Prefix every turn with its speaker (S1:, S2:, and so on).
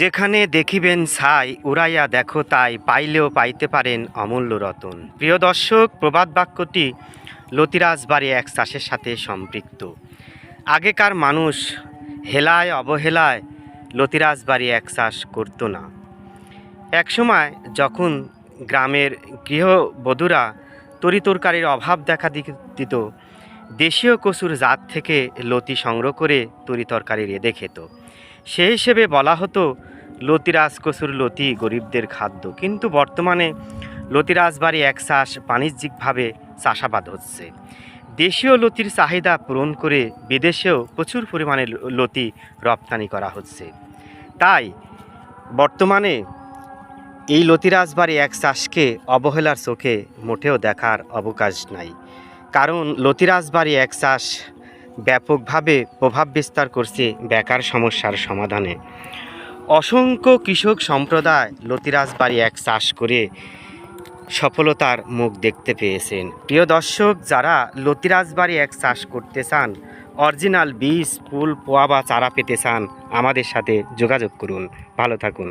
S1: যেখানে দেখিবেন ছাই, উড়াইয়া দেখো তাই, পাইলেও পাইতে পারেন অমূল্য রতন। প্রিয় দর্শক, প্রবাদ বাক্যটি লতিরাজ বাড়ি এক চাষের সাথে সম্পৃক্ত। আগেকার মানুষ হেলায় অবহেলায় লতিরাজ বাড়ি এক চাষ করতো না। একসময় যখন গ্রামের গৃহবধূরা তরিতরকারির অভাব দেখা দিত দেশীয় কচুর জাত থেকে লতি সংগ্রহ করে তরি তরকারি রেঁধে খেত সে হিসেবে বলা হতো, লতিরাজ কচুর লতি গরিবদের খাদ্য, কিন্তু বর্তমানে লতিরাজ বাড়ি এক চাষ বাণিজ্যিকভাবে চাষাবাদ হচ্ছে। দেশীয় লতির চাহিদা পূরণ করে বিদেশেও প্রচুর পরিমাণে লতি রপ্তানি করা হচ্ছে। তাই বর্তমানে এই লতিরাজ বাড়ি এক চাষকে অবহেলার চোখে মোটেও দেখার অবকাশ নাই। কারণ লতিরাজ বাড়ি এক চাষ ব্যাপকভাবে প্রভাব বিস্তার করছে বেকার সমস্যার সমাধানে। অসংখ্য কৃষক সম্প্রদায় লতিরাজ বাড়ি এক চাষ করে সফলতার মুখ দেখতে পেয়েছেন। প্রিয় দর্শক, যারা লতিরাজ বাড়ি এক চাষ করতে চান, অরিজিনাল বীজ, ফুল, পোয়া বা চারা পেতে চান, আমাদের সাথে যোগাযোগ করুন। ভালো থাকুন।